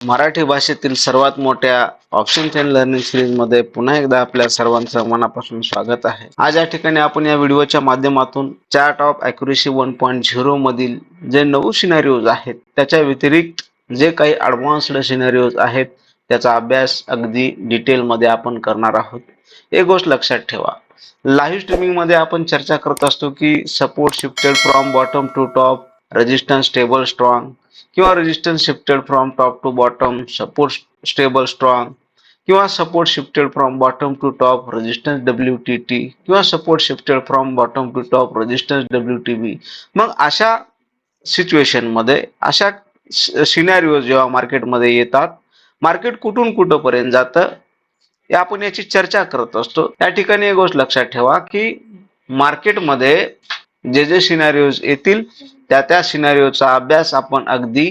मराठी भाषेतील सर्वात मोठ्या ऑप्शन टेन लर्निंग सिरीजमध्ये पुन्हा एकदा आपल्या सर्वांचं मनापासून स्वागत आहे. आज या ठिकाणी आपण या व्हिडिओच्या माध्यमातून chart of accuracy one point zero मधील जे नऊ सिनेरिओज आहेत त्याच्या व्यतिरिक्त जे काही अडव्हान्स्ड सिनेरिओज आहेत त्याचा अभ्यास अगदी डिटेलमध्ये आपण करणार आहोत. एक गोष्ट लक्षात ठेवा. लाईव्ह स्ट्रीमिंगमध्ये आपण चर्चा करत असतो की support shifted from bottom to top resistance stable strong किंवा resistance shifted from top to bottom support stable strong किंवा support shifted from bottom to top resistance W T T किंवा support shifted from bottom to top resistance W T B मग अशा सिच्युएशनमध्ये अशा scenario जेव्हा मार्केटमध्ये येतात market कुठून कुठंपर्यंत जातं या आपण याची चर्चा करत असतो. त्या ठिकाणी एक गोष्ट लक्षात ठेवा की मार्केटमध्ये जे जे सिनारिओज येतील त्या त्या सिनारिओचा अभ्यास आपण अगदी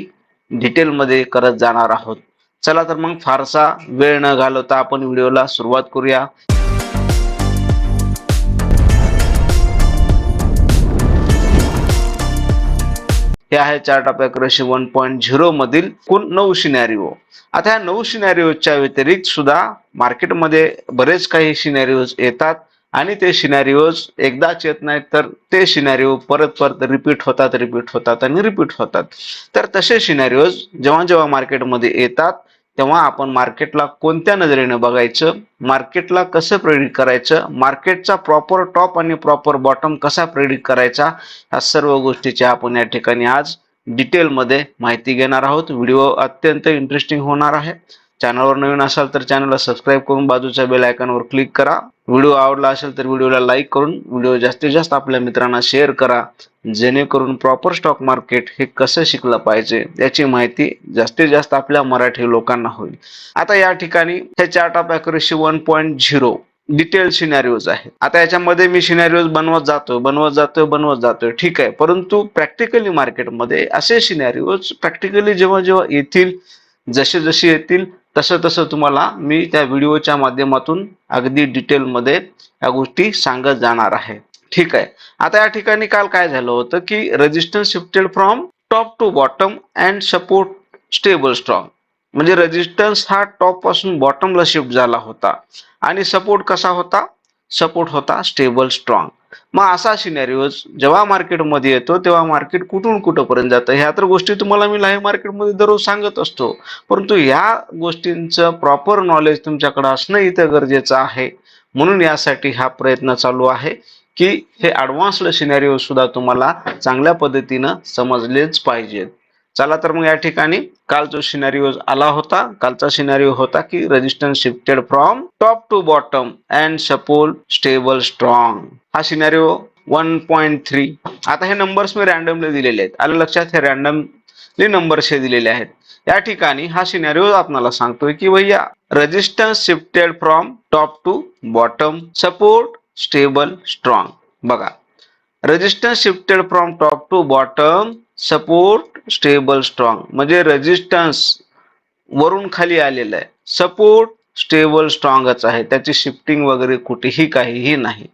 डिटेलमध्ये करत जाणार आहोत. चला तर मग फारसा वेळ न घालवता आपण व्हिडिओला सुरुवात करूया. हे आहे chart of accuracy one point zero मधील एकूण नऊ सिनॅरिओ आता ह्या नऊ सिनॅरिओच्या व्यतिरिक्त सुद्धा मार्केटमध्ये बरेच काही सिनॅरिओज येतात. आणि ते सिनॅरिओज एकदाच येत नाहीत तर ते सिनॅरिओ परत परत रिपीट होतात रिपीट होतात आणि रिपीट होतात. तर तसे सिनॅरिओज जेव्हा जेव्हा मार्केटमध्ये येतात तेव्हा आपण मार्केटला कोणत्या नजरेने बघायचं? मार्केटला कसं प्रेडिक्ट करायचं? मार्केटचा प्रॉपर टॉप आणि प्रॉपर बॉटम कसा प्रेडिक्ट करायचा? ह्या सर्व गोष्टीची आपण या ठिकाणी आज डिटेलमध्ये माहिती घेणार आहोत. व्हिडिओ अत्यंत इंटरेस्टिंग होणार आहे. चॅनलवर नवीन असाल तर चॅनलला सबस्क्राईब करून बाजूच्या बेल आयकॉनवर क्लिक करा. व्हिडिओ आवडला असेल तर व्हिडिओला लाईक करून व्हिडिओ जास्तीत जास्त आपल्या मित्रांना शेअर करा. जेणेकरून प्रॉपर स्टॉक मार्केट हे कसं शिकलं पाहिजे याची माहिती जास्तीत जास्त आपल्या मराठी लोकांना होईल. आता या ठिकाणी हे chart of accuracy one point zero detail scenarios आहेत. आता याच्यामध्ये मी सिनॅरिओज बनवत जातोय बनवत जातोय बनवत जातोय. ठीक आहे. परंतु प्रॅक्टिकली मार्केटमध्ये असे सिनॅरिओज प्रॅक्टिकली जेव्हा जेव्हा येतील जसे जसे येतील तसं तसं तुम्हाला मी त्या व्हिडिओच्या माध्यमातून अगदी डिटेलमध्ये या गोष्टी सांगत जाणार आहे. ठीक आहे. आता या ठिकाणी काल काय झालं होतं की resistance shifted from top to bottom and support stable strong म्हणजे रेजिस्टन्स हा टॉपपासून बॉटमला शिफ्ट झाला होता. आणि सपोर्ट कसा होता? सपोर्ट होता स्टेबल स्ट्रॉंग मग असा सिनेरिओज जेव्हा मार्केटमध्ये येतो तेव्हा मार्केट कुठून कुठंपर्यंत जातं? ह्या तर गोष्टी तुम्हाला मी लाईव्ह मार्केटमध्ये दररोज सांगत असतो. परंतु ह्या गोष्टींचं प्रॉपर नॉलेज तुमच्याकडे असणं इथं गरजेचं आहे. म्हणून यासाठी हा प्रयत्न चालू आहे की हे ॲडव्हान्स्ड सिनॅरिओ सुद्धा तुम्हाला चांगल्या पद्धतीनं समजलेच पाहिजेत. चला तर मग या ठिकाणी काल जो सिनारिओ आला होता. कालचा सिनारिओ होता की resistance shifted from top to bottom and support stable strong हा सिनारिओ वन पॉईंट थ्री आता हे नंबर्स मी रॅन्डमली दिलेले आहेत. आलं लक्षात? हे रॅन्डमली नंबर्स हे दिलेले आहेत. या ठिकाणी हा सिनारिओ आपल्याला सांगतोय की भैया resistance shifted from top to bottom support stable strong बघा. Resistance shifted from top to bottom support stable strong. म्हणजे रेजिस्टन्स वरून खाली आलेलं आहे. सपोर्ट स्टेबल स्ट्रॉंगच आहे. त्याची शिफ्टिंग वगैरे कुठेही काहीही नाही.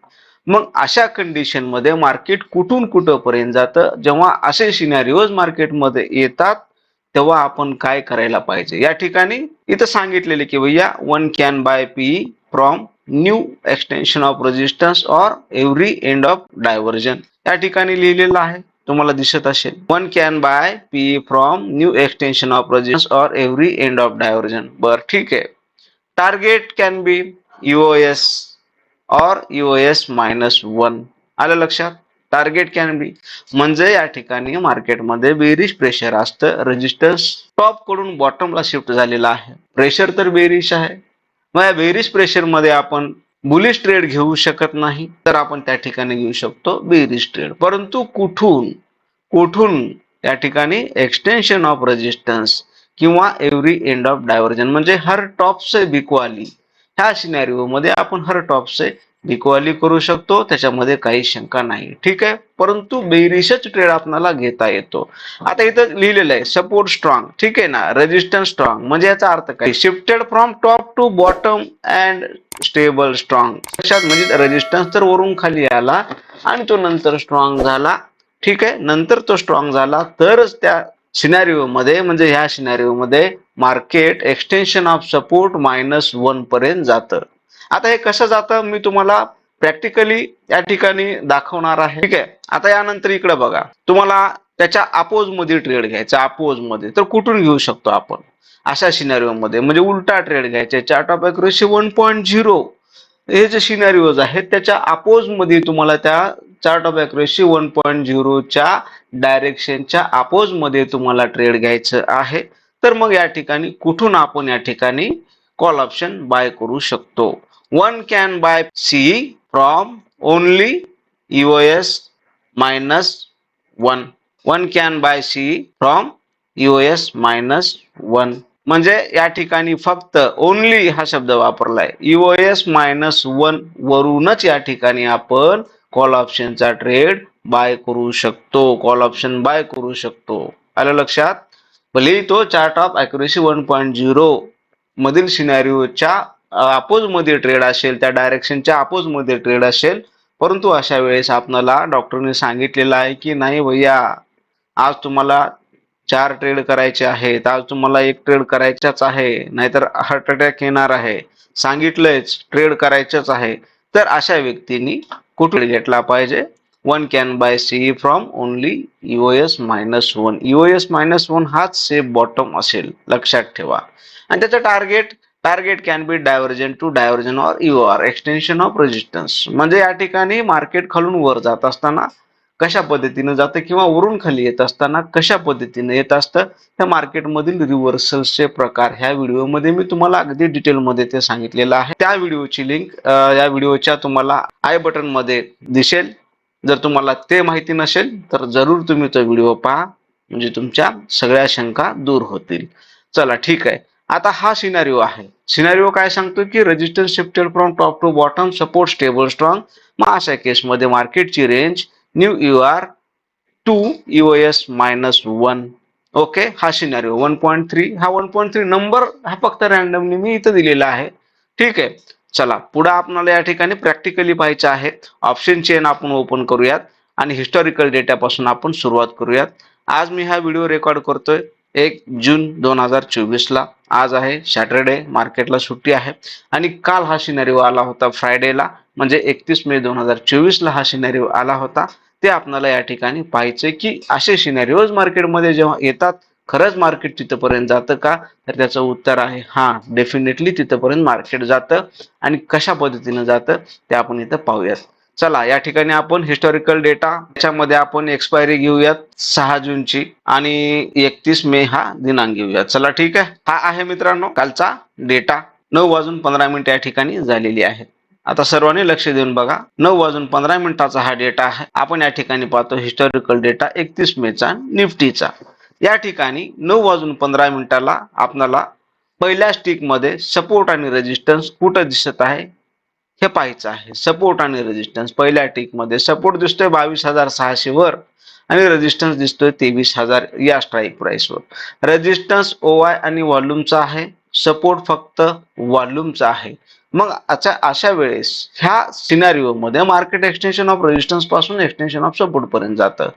मग अशा कंडिशनमध्ये मार्केट कुठून कुठंपर्यंत जातं? जेव्हा असे सिनॅरिओज मार्केटमध्ये येतात तेव्हा आपण काय करायला पाहिजे? या ठिकाणी इथं सांगितलेले की भैया one can buy P from new extension of resistance or every end of divergence या ठिकाणी लिहिलेलं आहे. तुम्हाला दिसत असेल. One can buy P from new extension of resistance or every end of divergence बर ठीक आहे. Target can be UOS or UOS minus one आलं लक्षात? टार्गेट कॅन बी म्हणजे या ठिकाणी मार्केटमध्ये बेरिश प्रेशर असतं. रजिस्टन्स टॉपकडून बॉटमला शिफ्ट झालेला आहे. प्रेशर तर बेरिश आहे. मग या बेरिश प्रेशरमध्ये आपण बुलिश ट्रेड घेऊ शकत नाही. तर आपण त्या ठिकाणी घेऊ शकतो बेरिश ट्रेड परंतु कुठून? कुठून त्या ठिकाणी एक्सटेन्शन ऑफ रेजिस्टन्स किंवा एव्हरी एंड ऑफ डायव्हर्जन म्हणजे हर टॉप से बिकवाली. ह्या सिनॅरिओमध्ये आपण हर टॉप से बिकवाली करू शकतो त्याच्यामध्ये काही शंका नाही. ठीक आहे? परंतु बेरिशच ट्रेड आपणाला घेता येतो. आता इथं लिहिलेलं आहे सपोर्ट स्ट्रॉंग ठीक आहे ना? रेजिस्टन्स स्ट्रॉंग म्हणजे याचा अर्थ काय? Shifted from top to bottom and stable strong म्हणजे रेजिस्टन्स तर वरून खाली आला आणि तो नंतर स्ट्रॉंग झाला ठीक आहे? नंतर तो स्ट्रॉंग झाला. तरच त्या सिनॅरिओमध्ये म्हणजे ह्या सिनॅरिओ मध्ये market extension of support minus one पर्यंत जातं. आता हे कसं जातं? मी तुम्हाला प्रॅक्टिकली या ठिकाणी दाखवणार आहे. ठीक आहे? आता यानंतर इकडे बघा. तुम्हाला त्याच्या अपोजमध्ये ट्रेड घ्यायचा. अपोजमध्ये. तर कुठून घेऊ शकतो आपण? अशा सिनॅरिओ मध्ये. म्हणजे उलटा ट्रेड घ्यायचा. Chart of accuracy one point zero हे जे सिनॅरिओज आहेत त्याच्या अपोजमध्ये तुम्हाला त्या chart of accuracy one point झिरोच्या डायरेक्शनच्या अपोजमध्ये तुम्हाला ट्रेड घ्यायचं आहे. तर मग या ठिकाणी कुठून आपण या ठिकाणी कॉल ऑप्शन बाय करू शकतो? One can buy C from only US minus one one can buy C from US minus one म्हणजे या ठिकाणी फक्त ओनली हा शब्द वापरलाय. युएस मायनस वन वरूनच या ठिकाणी आपण कॉल ऑप्शनचा ट्रेड बाय करू शकतो. कॉल ऑप्शन बाय करू शकतो. आलं लक्षात? भले तो chart of accuracy one point zero मधील सिनारिओच्या अपोजमध्ये ट्रेड असेल त्या डायरेक्शनच्या अपोजमध्ये ट्रेड असेल परंतु अशा वेळेस आपणाला डॉक्टरने सांगितलेलं आहे की नाही भैया आज तुम्हाला चार ट्रेड करायचे आहेत आज तुम्हाला एक ट्रेड करायचाच आहे नाहीतर हार्ट अटॅक येणार आहे. सांगितलंयच ट्रेड करायचंच आहे. तर अशा व्यक्तींनी कुठे घेतला पाहिजे? One can buy C from only US minus one US minus one हाच सेफ बॉटम असेल. लक्षात ठेवा. आणि त्याचं target target can be divergence to divergence or U R extension of resistance म्हणजे या ठिकाणी मार्केट खालून वर जात असताना कशा पद्धतीनं जातं किंवा वरून खाली येत असताना कशा पद्धतीनं येत असतं त्या मार्केटमधील रिव्हर्सल्सचे प्रकार ह्या व्हिडिओमध्ये मी तुम्हाला अगदी डिटेलमध्ये ते सांगितलेलं आहे. त्या व्हिडिओची लिंक या व्हिडिओच्या तुम्हाला आय बटनमध्ये दिसेल. जर तुम्हाला ते माहिती नसेल तर जरूर तुम्ही तो व्हिडिओ पहा. म्हणजे तुमच्या सगळ्या शंका दूर होतील. चला ठीक आहे. आता हा सिनारिओ आहे. सिनारिओ काय सांगतो की register shifted from top to bottom support stable strong मग अशा केसमध्ये मार्केटची range new U R to U S minus one. Okay? हा सिनारिओ वन पॉईंट थ्री हा वन पॉईंट थ्री नंबर हा फक्त रॅन्डमली मी इथं दिलेला आहे. ठीक आहे? चला पुढे आपल्याला या ठिकाणी प्रॅक्टिकली पाहायचं आहे. ऑप्शन चेन आपण ओपन करूयात आणि हिस्टॉरिकल डेटापासून आपण सुरुवात करूयात. आज मी हा व्हिडिओ रेकॉर्ड करतोय एक जून दोन हजार चोवीसला. आज आहे सॅटरडे मार्केटला सुट्टी आहे. आणि काल हा सिनारिओ आला होता फ्रायडेला म्हणजे एकतीस मे दोन हजार चोवीसला हा सिनारिओ आला होता. ते आपल्याला या ठिकाणी पाहायचंय की असे सिनेरिओज मार्केटमध्ये जेव्हा येतात खरंच मार्केट तिथपर्यंत जातं का? तर त्याचं उत्तर आहे हा डेफिनेटली तिथपर्यंत मार्केट जातं आणि कशा पद्धतीनं जातं ते आपण इथं पाहूयात. चला या ठिकाणी आपण हिस्टॉरिकल डेटा त्याच्यामध्ये आपण एक्सपायरी घेऊयात सहा जूनची आणि एकतीस मे हा दिनांक घेऊयात. चला ठीक आहे. हा आहे मित्रांनो कालचा डेटा नऊ वाजून पंधरा मिनिट या ठिकाणी झालेली आहेत. आता सर्वांनी लक्ष देऊन बघा. नऊ वाजून पंधरा मिनिटाचा हा डेटा आहे. आपण या ठिकाणी पाहतो हिस्टॉरिकल डेटा एकतीस मेचा निफ्टीचा. या ठिकाणी नऊ वाजून पंधरा मिनिटाला आपल्याला पहिल्या स्टिकमध्ये सपोर्ट आणि रेजिस्टन्स कुठं दिसत आहे? हे पाहायचं आहे. सपोर्ट आणि रेजिस्टन्स पहिल्या टिकमध्ये सपोर्ट दिसतोय बावीस हजार सहाशे वर आणि रेजिस्टन्स दिसतोय तेवीस हजार या स्ट्राईक प्राइस वर. रेजिस्टन्स ओवाय आणि व्हॉल्यूमचा आहे. सपोर्ट फक्त व्हॉल्यूमचा आहे. मग अशा अशा वेळेस ह्या सिनारिओमध्ये मार्केट एक्सटेन्शन ऑफ रेजिस्टन्सपासून एक्सटेन्शन ऑफ सपोर्ट पर्यंत जातं.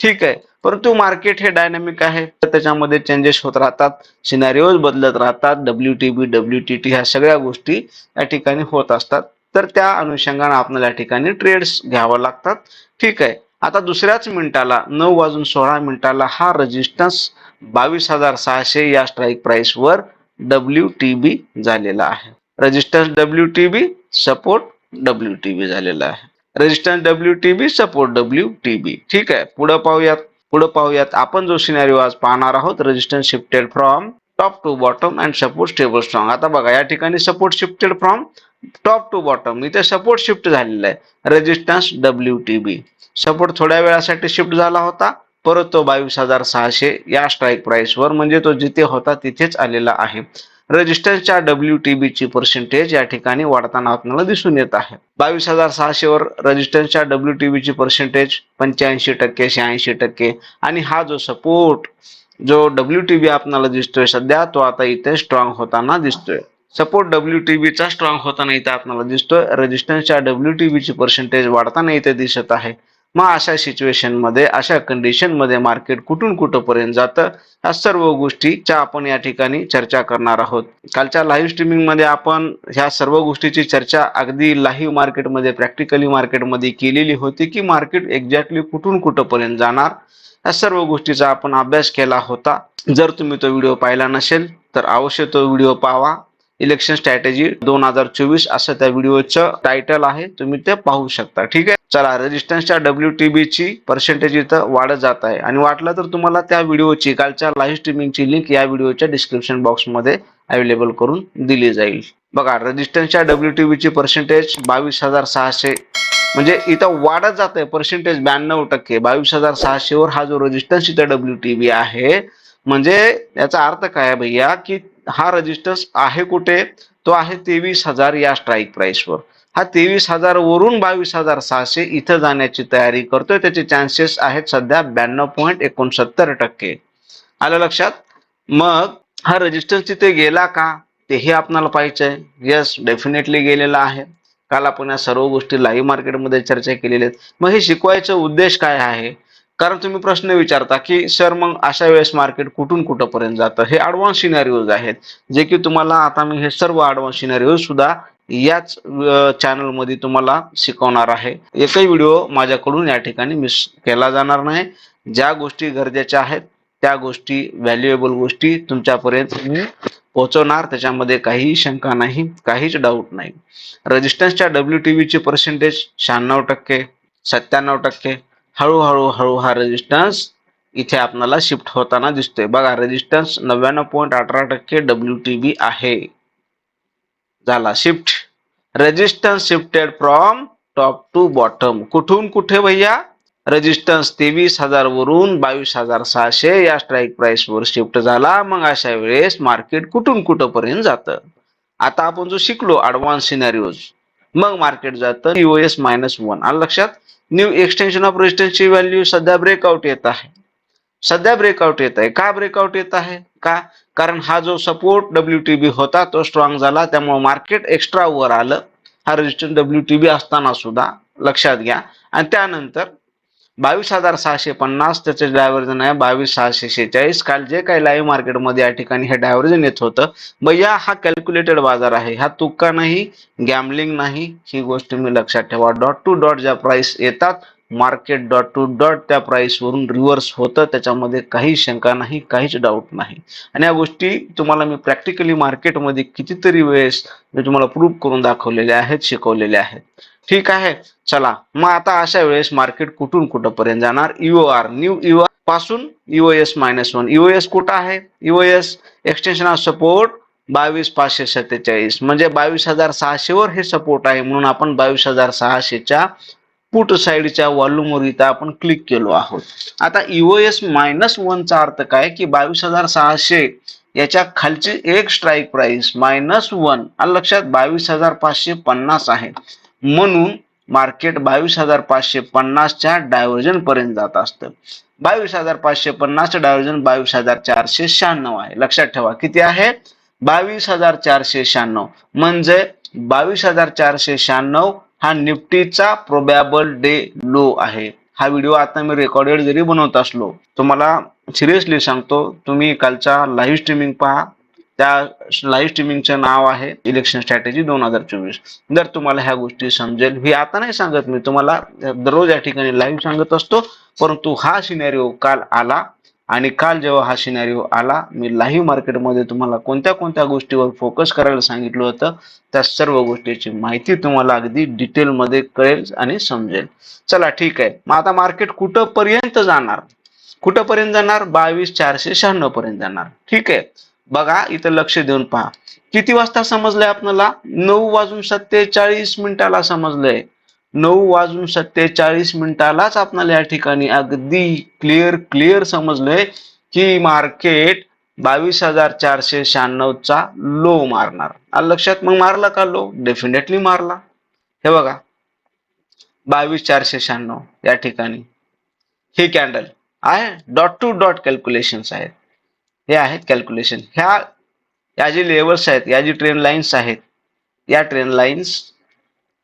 ठीक आहे. परंतु मार्केट हे डायनामिक आहे. तर त्याच्यामध्ये चेंजेस होत राहतात. सिनारिओज बदलत राहतात. W T B W T T ह्या सगळ्या गोष्टी या ठिकाणी होत असतात. तर त्या अनुषंगाने आपल्याला या ठिकाणी ट्रेड्स घ्यावं लागतात. ठीक आहे. आता दुसऱ्याच मिनिटाला नऊ वाजून सोळा मिनिटाला हा रेजिस्टन्स बावीस हजार सहाशे या स्ट्राईक प्राईसवर डब्ल्यू टी बी झालेला आहे. Resistance W T B support W T B झालेला आहे. Resistance W T B support W T B ठीक आहे. पुढे पाहूयात. पुढे पाहूयात. आपण जो सिनारी आज पाहणार आहोत resistance shifted from top to bottom and support stable strong आता बघा या ठिकाणी support shifted from top to bottom इथे सपोर्ट शिफ्ट झालेला आहे. Resistance W T B support थोड्या वेळासाठी शिफ्ट झाला होता. परत तो बावीस हजार सहाशे या स्ट्राईक प्राइस वर म्हणजे तो जिथे होता तिथेच आलेला आहे. रजिस्टरच्या डब्ल्यू टी बीची पर्सेंटेज या ठिकाणी वाढताना आपल्याला दिसून येत आहे. बावीस हजार सहाशे वर रेजिस्टन्सच्या डब्ल्यू टी बीची पर्सेंटेज पंच्याऐंशी टक्के शहाऐंशी टक्के आणि हा जो सपोर्ट जो डब्ल्यू टी बी आपल्याला दिसतोय सध्या तो आता इथे स्ट्रॉंग होताना दिसतोय. सपोर्ट डब्ल्यू टी बीचा स्ट्रॉंग होताना इथे आपल्याला दिसतोय. रेजिस्टन्सच्या डब्ल्यू टी बीची पर्सेंटेज वाढताना इथे दिसत आहे. मग अशा सिच्युएशनमध्ये अशा कंडिशनमध्ये मार्केट कुठून कुठंपर्यंत जातं ह्या सर्व गोष्टीच्या आपण या ठिकाणी चर्चा करणार आहोत. कालच्या लाईव्ह स्ट्रीमिंगमध्ये आपण ह्या सर्व गोष्टीची चर्चा अगदी लाईव्ह मार्केटमध्ये प्रॅक्टिकली मार्केटमध्ये केलेली होती की मार्केट एक्झॅक्टली कुठून कुठंपर्यंत जाणार या सर्व गोष्टीचा आपण अभ्यास केला होता. जर तुम्ही तो व्हिडिओ पाहिला नसेल तर अवश्य तो व्हिडिओ पाहा. इलेक्शन स्ट्रॅटेजी दोन हजार चोवीस असं त्या व्हिडिओचं टायटल आहे. तुम्ही ते पाहू शकता. ठीक आहे? चला रेजिस्टन्सच्या डब्ल्यू टी बी ची पर्सेंटेज इथं वाढत जात आहे. आणि वाटलं तर तुम्हाला त्या व्हिडिओची कालच्या लाईव्ह स्ट्रीमिंगची लिंक या व्हिडिओच्या डिस्क्रिप्शन बॉक्समध्ये अवेलेबल करून दिली जाईल. बघा रेजिस्टन्सच्या डब्ल्यू टी बी ची पर्सेंटेज बावीस हजार सहाशे म्हणजे इथं वाढत जात आहे. पर्सेंटेज ब्याण्णव टक्के बावीस हजार सहाशेवर हा जो रेजिस्टन्स इथं डब्ल्यू टी बी आहे म्हणजे याचा अर्थ काय आहे भैया की हा रजिस्टर्स आहे कुठे? तो आहे तेवीस हजार या स्ट्राईक प्राईसवर हा तेवीस हजार वरून बावीस हजार सहाशे इथं जाण्याची तयारी करतोय. त्याचे चान्सेस आहेत सध्या ब्याण्णव पॉईंट एकोणसत्तर टक्के. आलं लक्षात? मग हा रजिस्टन्स तिथे गेला का? तेही आपणाला पाहिजे यस डेफिनेटली गेलेला आहे. काल आपण या सर्व गोष्टी लाईव्ह मार्केटमध्ये चर्चा केलेल्या आहेत. मग हे शिकवायचा उद्देश काय आहे? कारण तुम्ही प्रश्न विचारता की सर मग अशा वेळेस मार्केट कुठून कुठंपर्यंत जातं? हे ॲडव्हान्स सिनारिओज आहेत जे की तुम्हाला आता मी हे सर्व ॲडव्हान्स सिनारिओज सुद्धा याच चॅनलमध्ये तुम्हाला शिकवणार आहे. एकही व्हिडिओ माझ्याकडून या ठिकाणी मिस केला जाणार नाही. ज्या गोष्टी गरजेच्या आहेत त्या गोष्टी व्हॅल्युएबल गोष्टी तुमच्यापर्यंत मी पोहोचवणार. त्याच्यामध्ये काहीही शंका नाही काहीच डाऊट नाही. रेजिस्टन्सच्या डब्ल्यू टी व्हीची पर्सेंटेज शहाण्णव टक्के सत्त्याण्णव टक्के हळूहळू हळू हा रेजिस्टन्स इथे आपल्याला शिफ्ट होताना दिसतोय. बघा रेजिस्टन्स नव्याण्णव पॉईंट अठरा टक्के डब्ल्यू टी बी आहे. झाला shift resistance shifted from top to bottom कुठून कुठे भैया? रेजिस्टन्स तेवीस हजार वरून बावीस हजार सहाशे या स्ट्राईक प्राइस वर शिफ्ट झाला. मग अशा वेळेस मार्केट कुठून कुठंपर्यंत जातं? आता आपण जो शिकलो अडव्हान्स सिनारिओज मग मार्केट जातं युएस मायनस वन आलं लक्षात? न्यू एक्सटेन्शन ऑफ रेजिस्टन्सची व्हॅल्यू सध्या ब्रेकआउट येत आहे. सध्या ब्रेकआउट येत आहे. का ब्रेकआउट येत आहे? का? कारण हा जो सपोर्ट डब्ल्यू टी बी होता तो स्ट्रॉंग झाला. त्यामुळे मार्केट एक्स्ट्रा वर आलं. हा रेजिस्टन्स डब्ल्यू टी बी असताना सुद्धा लक्षात घ्या. आणि त्यानंतर बावीस हजार सहाशे पन्नास त्याचे डायव्हर्जन आहे बावीस सहाशे शेहेचाळीस. काल जे काही लाईव्ह मार्केटमध्ये या ठिकाणी हे डायव्हर्जन येत होतं भैया हा कॅल्क्युलेटेड बाजार आहे. हा तुक्का नाही गॅमलिंग नाही ही गोष्ट मी लक्षात ठेवा. डॉट टू डॉट ज्या प्राइस येतात मार्केट डॉट टू डॉट त्या प्राइस वरून रिव्हर्स होतं. त्याच्यामध्ये काही शंका नाही काहीच डाऊट नाही. आणि या गोष्टी तुम्हाला मी प्रॅक्टिकली मार्केटमध्ये कितीतरी वेळेस मी तुम्हाला प्रूव्ह करून दाखवलेल्या आहेत शिकवलेल्या आहेत. ठीक आहे? चला. मग आता अशा वेळेस मार्केट कुठून कुठंपर्यंत जाणार? युओ आर न्यू युओ पासून युओएस मायनस वन युओएस कुठं आहे? युओएस एक्सटेन्शन ऑफ सपोर्ट बावीस पाचशे सत्तेचाळीस. म्हणजे बावीस हजार सहाशेवर हे सपोर्ट आहे. म्हणून आपण बावीस हजार सहाशेच्या पुट साईडच्या वॉल्यूमवर इथं आपण क्लिक केलो आहोत. आता ईओएस मायनस वनचा अर्थ काय? की बावीस हजार सहाशे याच्या खालची एक स्ट्राईक प्राइस मायनस वन लक्षात बावीस हजार पाचशे पन्नास आहे. म्हणून मार्केट बावीस हजार पाचशे पन्नासच्या डायव्हर्जन पर्यंत जात असतं. बावीस हजार पाचशे पन्नासचं डायव्हर्जन बावीस हजार चारशे शहाण्णव आहे. लक्षात ठेवा किती आहे? बावीस हजार चारशे शहाण्णव. म्हणजे बावीस हजार चारशे शहाण्णव हा निफ्टीचा प्रोबॅबल डे लो आहे. हा व्हिडिओ आता मी रेकॉर्डेड जरी बनवत असलो तुम्हाला सिरियसली सांगतो तुम्ही कालचा लाईव्ह स्ट्रीमिंग पहा. त्या लाईव्ह स्ट्रीमिंगचं नाव आहे इलेक्शन स्ट्रॅटेजी दोन हजार चोवीस. जर तुम्हाला ह्या गोष्टी समजेल ही आता नाही सांगत मी तुम्हाला दररोज या ठिकाणी लाईव्ह सांगत असतो परंतु हा सिनेरिओ काल आला. आणि काल जेव्हा हा सिनारिओ आला मी लाईव्ह मार्केटमध्ये तुम्हाला कोणत्या कोणत्या गोष्टीवर फोकस करायला सांगितलं होतं त्या सर्व गोष्टीची माहिती तुम्हाला अगदी डिटेलमध्ये कळेल आणि समजेल. चला ठीक आहे. मग आता मार्केट कुठंपर्यंत जाणार? कुठंपर्यंत जाणार? बावीस चारशे शहाण्णव पर्यंत जाणार. ठीक आहे. बघा इथं लक्ष देऊन पहा. किती वाजता समजलंय आपल्याला? नऊ वाजून सत्तेचाळीस मिनिटाला समजलंय. नऊ वाजून सत्तेचाळीस मिनिटालाच आपल्याला या ठिकाणी अगदी क्लिअर क्लिअर समजलंय की मार्केट बावीस हजार चारशे शहाण्णवचा लो मारणार. आलं लक्षात? मग मारला का लो डेफिनेटली मारला. हे बघा. बावीस चारशे शहाण्णव या ठिकाणी. हे कॅन्डल आहे. डॉट टू डॉट कॅल्क्युलेशन्स आहेत. हे आहेत कॅल्क्युलेशन ह्या या जे लेवल्स आहेत या जी ट्रेन लाईन्स आहेत या ट्रेन लाईन्स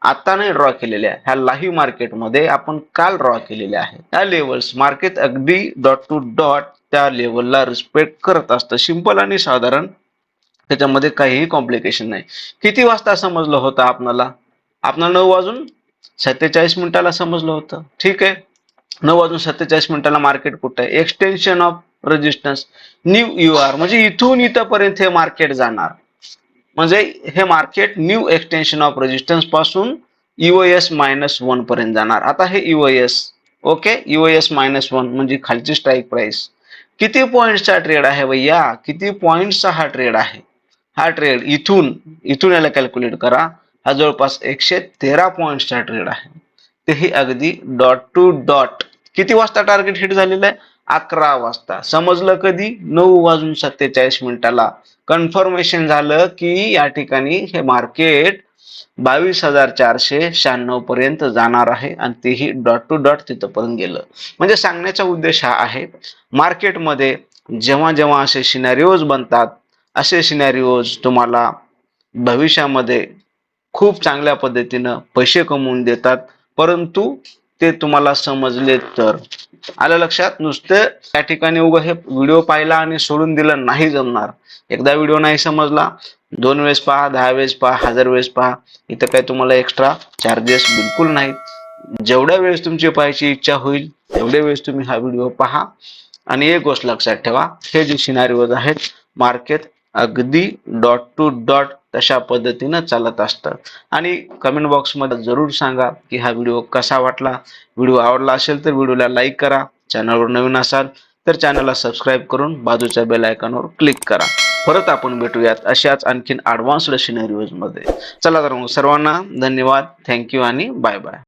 आता नाही ड्रॉ केलेल्या. ह्या लाईव्ह मार्केटमध्ये आपण काल ड्रॉ केलेल्या आहे. त्या लेवल्स मार्केट अगदी डॉट टू डॉट त्या लेवलला रिस्पेक्ट करत असतं. सिंपल आणि साधारण. त्याच्यामध्ये काहीही कॉम्प्लिकेशन नाही. किती वाजता समजलं होतं आपणाला? आपणाला नऊ वाजून सत्तेचाळीस मिनिटाला समजलं होतं. ठीक आहे. नऊ वाजून सत्तेचाळीस मिनिटाला मार्केट कुठं आहे? Extension of resistance new U R म्हणजे इथून इथंपर्यंत हे मार्केट जाणार. म्हणजे हे मार्केट न्यू एक्सटेन्शन ऑफ रेजिस्टन्सपासून युएस मायनस वन पर्यंत जाणार. आता हे US okay US minus one म्हणजे खालची स्ट्राईक प्राइस किती पॉईंटचा ट्रेड आहे भैया? किती पॉईंटचा हा ट्रेड आहे? हा ट्रेड इथून इथून याला कॅल्क्युलेट करा. हा जवळपास एकशे तेरा पॉईंटचा ट्रेड आहे. तेही अगदी डॉट टू डॉट किती वाजता टार्गेट हिट झालेलं आहे? अकरा वाजता. समजलं कधी? नऊ वाजून सत्तेचाळीस मिनिटाला. कन्फर्मेशन झालं की या ठिकाणी हे मार्केट बावीस हजार चारशे शहाण्णव पर्यंत जाणार आहे आणि तेही डॉट टू डॉट तिथंपर्यंत गेलं. म्हणजे सांगण्याचा उद्देश हा आहे मार्केटमध्ये जेव्हा जेव्हा असे सिनॅरिओज बनतात असे सिनॅरिओज तुम्हाला भविष्यामध्ये खूप चांगल्या पद्धतीनं पैसे कमवून देतात. परंतु ते तुम्हाला समजले तर. आलं लक्षात? नुसतं त्या ठिकाणी उगं हे व्हिडिओ पाहिला आणि सोडून दिलं नाही जमणार. एकदा व्हिडिओ नाही समजला दोन वेळेस पहा दहा वेळेस पहा हजार वेळेस पहा. इथं काही तुम्हाला एक्स्ट्रा चार्जेस बिलकुल नाहीत. जेवढ्या वेळेस तुमची पाहायची इच्छा होईल तेवढ्या वेळेस तुम्ही हा व्हिडिओ पहा. आणि एक गोष्ट लक्षात ठेवा हे जे सिनारिओज आहेत मार्केट अगदी डॉट टू डॉट तशा पद्धतीनं चालत असतं आणि कमेंट बॉक्समध्ये जरूर सांगा की हा व्हिडिओ कसा वाटला? व्हिडिओ आवडला असेल तर व्हिडिओला लाईक करा. चॅनलवर नवीन असाल तर चॅनलला सबस्क्राईब करून बाजूच्या बेल आयकॉनवर क्लिक करा. परत आपण भेटूयात अशाच आणखीन ॲडव्हान्स्ड सिनेरिओजमध्ये चला तर मग सर्वांना धन्यवाद. थँक्यू आणि बाय बाय